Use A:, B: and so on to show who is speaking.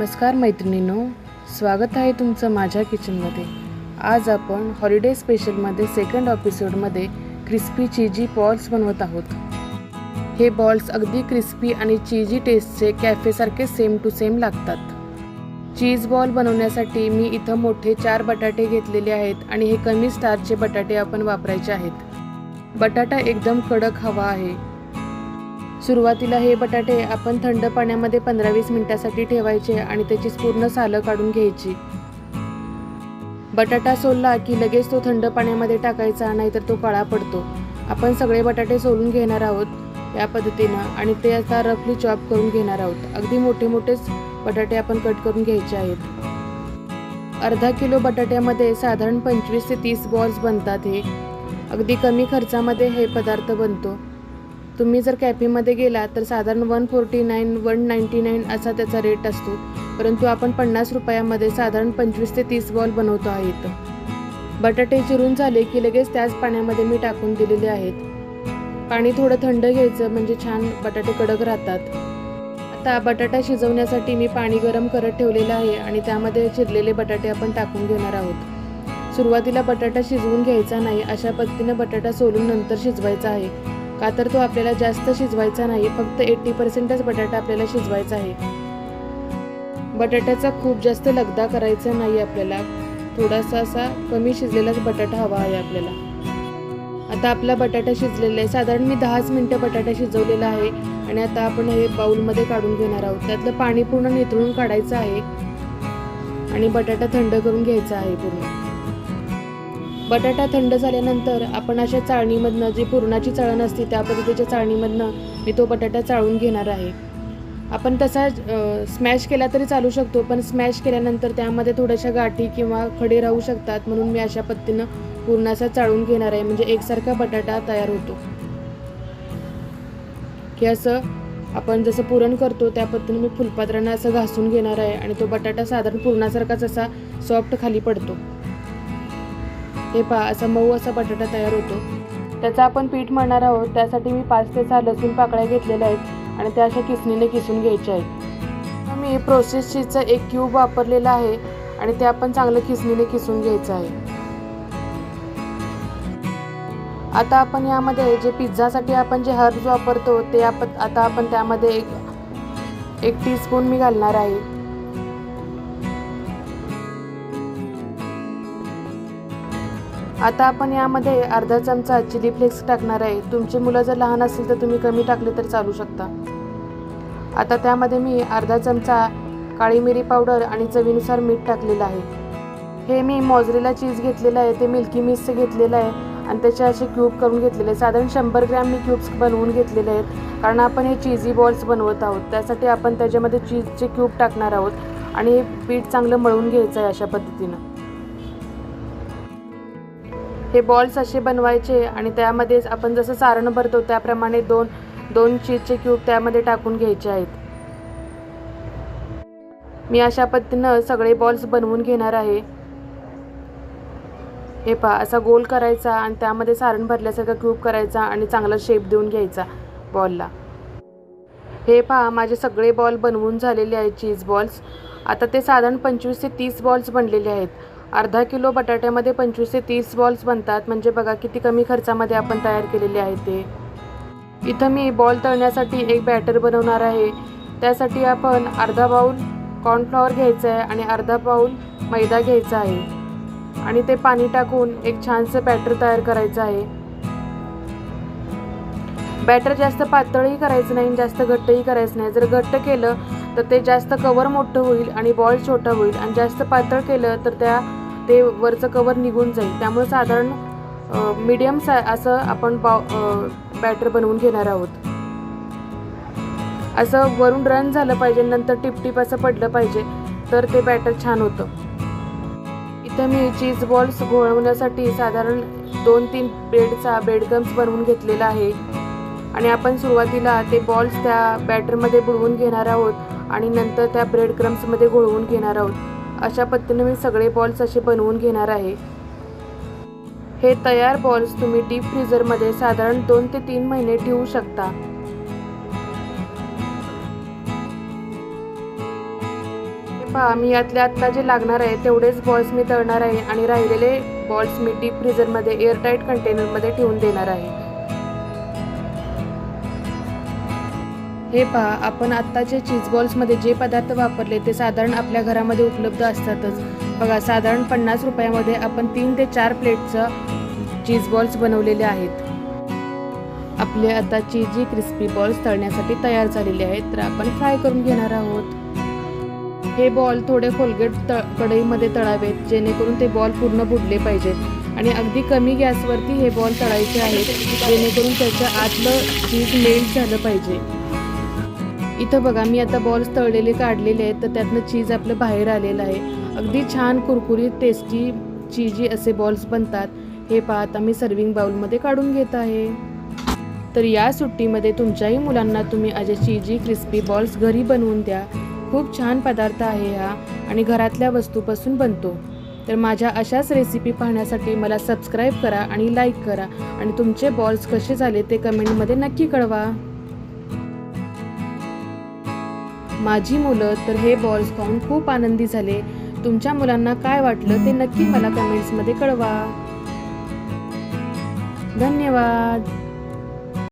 A: नमस्कार मैत्रिणींनो स्वागत आहे तुमचं माझ्या किचनमध्ये आज आपण हॉलिडे स्पेशलमध्ये सेकंड एपिसोडमध्ये क्रिस्पी चीजी बॉल्स बनवत आहोत. हे बॉल्स अगदी क्रिस्पी आणि चीजी टेस्टचे कॅफेसारखे सेम टू सेम लागतात. चीज बॉल बनवण्यासाठी मी इथं मोठे चार बटाटे घेतलेले आहेत आणि हे कमी स्टारचे बटाटे आपण वापरायचे आहेत. बटाटा एकदम कडक हवा आहे. सुरुवातीला हे बटाटे आपण थंड पाण्यामध्ये पंधरा वीस मिनिटासाठी ठेवायचे आणि त्याची पूर्ण सालं काढून घ्यायची. बटाटा सोलला की लगेच तो थंड पाण्यामध्ये टाकायचा नाहीतर तो काळा पडतो. आपण सगळे बटाटे सोलून घेणार आहोत या पद्धतीनं आणि ते आता रफली चॉप करून घेणार आहोत. अगदी मोठे मोठेच बटाटे आपण कट करून घ्यायचे आहेत. अर्धा किलो बटाट्यामध्ये साधारण पंचवीस ते तीस बॉल्स बनतात हे. अगदी कमी खर्चामध्ये हे पदार्थ बनतो. तुम्ही जर कॅफेमध्ये गेला तर साधारण one forty nine one ninety nine असा त्याचा रेट असतो. परंतु आपण पन्नास रुपयामध्ये साधारण पंचवीस ते तीस बॉल बनवतो आहे इथं बटाटे चिरून झाले की लगेच त्याच पाण्यामध्ये मी टाकून दिलेले आहेत. पाणी थोडं थंड घ्यायचं म्हणजे छान बटाटे कडक राहतात. आता बटाटा शिजवण्यासाठी मी पाणी गरम करत ठेवलेलं आहे आणि त्यामध्ये चिरलेले बटाटे आपण टाकून घेणार आहोत. सुरुवातीला बटाटा शिजवून घ्यायचा नाही अशा पद्धतीनं बटाटा सोलून नंतर शिजवायचा आहे. का तर तो आपल्याला जास्त शिजवायचा नाही फक्त एट्टी पर्सेंटच बटाटा आपल्याला शिजवायचा आहे. बटाट्याचा खूप जास्त लगदा करायचा नाही आपल्याला. थोडासा असा कमी शिजलेलाच बटाटा हवा आहे आपल्याला. आता आपला बटाटा शिजलेला आहे. साधारण मी दहाच मिनटं बटाटा शिजवलेला आहे आणि आता आपण हे बाऊलमध्ये काढून घेणार आहोत. त्यातलं पाणी पूर्ण निथळून काढायचं आहे आणि बटाटा थंड करून घ्यायचा आहे पूर्ण. बटाटा थंड झाल्यानंतर आपण अशा चाळणीमधनं जी पुरणाची चाळण असते त्या पद्धतीच्या चाळणीमधनं मी तो बटाटा चाळून घेणार आहे. आपण तसा स्मॅश केला तरी चालू शकतो पण स्मॅश केल्यानंतर त्यामध्ये थोड्याशा गाठी किंवा खडे राहू शकतात म्हणून मी अशा पद्धतीनं पूर्णाचा चाळून घेणार आहे. म्हणजे एकसारखा बटाटा तयार होतो. की असं आपण जसं पुरण करतो त्या पद्धतीने मी फुलपात्रानं असं घासून घेणार आहे आणि तो बटाटा साधारण पुरणासारखाच असा सॉफ्ट खाली पडतो. हे पहा असा मऊ असा बटाटा तयार होतो. त्याचा आपण पीठ मळणार आहोत त्यासाठी मी पाच ते सहा लसूण पाकळ्या घेतलेल्या आहेत आणि त्या अशा किसणीने किसून घ्यायच्या आहेत. मी प्रोसेस चीजचा एक क्यूब वापरलेला आहे आणि ते आपण चांगलं किसणीने किसून घ्यायचं आहे. आता आपण यामध्ये जे पिझ्झासाठी आपण जे हर्ब्स वापरतो ते आपण आता आपण त्यामध्ये एक एक टीस्पून मी घालणार आहे. आता आपण यामध्ये अर्धा चमचा चिली फ्लेक्स टाकणार आहे. तुमची मुलं जर लहान असतील तर तुम्ही कमी टाकले तर चालू शकता. आता त्यामध्ये मी अर्धा चमचा काळी मिरी पावडर आणि चवीनुसार मीठ टाकलेलं आहे. हे मी मॉजरेला चीज घेतलेलं आहे. ते मिल्की मिसचं घेतलेलं आहे आणि त्याचे असे क्यूब करून घेतलेले आहे साधारण शंभर ग्रॅम मी क्यूब्स बनवून घेतलेले आहेत. कारण आपण हे चीजी बॉल्स बनवत आहोत. त्यासाठी आपण त्याच्यामध्ये चीजचे क्यूब टाकणार आहोत आणि हे पीठ चांगलं मळून घ्यायचं आहे अशा पद्धतीनं. हे बॉल्स असे बनवायचे आणि त्यामध्येच आपण जसं सारण भरतो त्याप्रमाणे दोन दोन चीजचे क्यूब त्यामध्ये टाकून घ्यायचे आहेत. मी अशा पद्धतीनं सगळे बॉल्स बनवून घेणार आहे. हे पहा असा गोल करायचा आणि त्यामध्ये सारण भरल्यासारखा क्यूब करायचा आणि चांगला शेप देऊन घ्यायचा बॉलला हे पहा माझे सगळे बॉल बनवून झालेले आहेत चीज बॉल्स आता ते साधारण पंचवीस ते तीस बॉल्स बनलेले आहेत. अर्धा किलो बटाट्यामध्ये पंचवीस ते तीस बॉल्स बनतात. म्हणजे बघा किती कमी खर्चामध्ये आपण तयार केलेले आहे ते. इथं मी बॉल तळण्यासाठी एक बॅटर बनवणार आहे. त्यासाठी आपण अर्धा बाऊल कॉर्नफ्लॉवर घ्यायचं आहे आणि अर्धा बाऊल मैदा घ्यायचा आहे. आणि ते पाणी टाकून एक छानसं बॅटर तयार करायचं आहे. बॅटर जास्त पातळही करायचं नाही जास्त घट्टही करायचं नाही. जर घट्ट केलं तर ते जास्त कवर मोठं होईल आणि बॉल छोटा होईल. आणि जास्त पातळ केलं तर त्या ते वरचं कवर निघून जाईल. त्यामुळे साधारण मीडियम सा असं आपण बॉ बॅटर बनवून घेणार आहोत. असं वरून रन झालं पाहिजे नंतर टिपटिप असं पडलं पाहिजे तर ते बॅटर छान होतं. इथं मी चीज बॉल्स घोळवण्यासाठी साधारण दोन तीन ब्रेडचा ब्रेड बनवून घेतलेला आहे. आणि आपण सुरुवातीला ते बॉल्स त्या बॅटरमध्ये बुडवून घेणार आहोत आणि नंतर त्या ब्रेड क्रम्समध्ये घोळवून घेणार आहोत. अशा पद्धतीने मी सगळे बॉल्स असे बनवून घेणार आहे. हे तयार बॉल्स तुम्ही डीप फ्रीझरमध्ये साधारण दोन ते तीन महिने ठेवू शकता. पहा मी यातल्या आत्ता जे लागणार आहे तेवढेच बॉल्स मी तळणार आहे आणि राहिलेले बॉल्स मी डीप फ्रीझरमध्ये एअरटाईट कंटेनरमध्ये ठेवून देणार आहे. हे पहा आपण आत्ताचे चीज बॉल्समध्ये जे पदार्थ वापरले ते साधारण आपल्या घरामध्ये उपलब्ध असतातच. बघा साधारण पन्नास रुपयामध्ये आपण तीन ते चार प्लेटचं चीज बॉल्स बनवलेले आहेत. आपले आता चीजी क्रिस्पी बॉल्स तळण्यासाठी तयार झालेले आहेत तर आपण फ्राय करून घेणार आहोत. हे बॉल थोडे खोलगेट त कढईमध्ये तळावेत जेणेकरून ते बॉल पूर्ण बुडले पाहिजेत. आणि अगदी कमी गॅसवरती हे बॉल तळायचे आहेत जेणेकरून त्याच्या आतलं चीज मेल्ट झालं पाहिजे. इथं बघा मी आता बॉल्स तळलेले काढलेले आहेत तर त्यातनं चीज आपलं बाहेर आलेलं आहे. अगदी छान कुरकुरीत टेस्टी चीजी असे बॉल्स बनतात. हे पाहत आम्ही सर्विंग बाउलमध्ये काढून घेत आहे. तर या सुट्टीमध्ये तुमच्याही मुलांना तुम्ही असे चीजी क्रिस्पी बॉल्स घरी बनवून द्या. खूप छान पदार्थ आहे हा आणि घरातल्या वस्तूपासून बनतो. तर माझ्या अशाच रेसिपी पाहण्यासाठी मला सबस्क्राईब करा आणि लाईक करा. आणि तुमचे बॉल्स कसे झाले ते कमेंटमध्ये नक्की कळवा. माझी मुलं तर हे बॉल्स खाऊन खूप आनंदी झाले. तुमच्या मुलांना काय वाटलं ते नक्की मला कमेंट्समध्ये कळवा. धन्यवाद.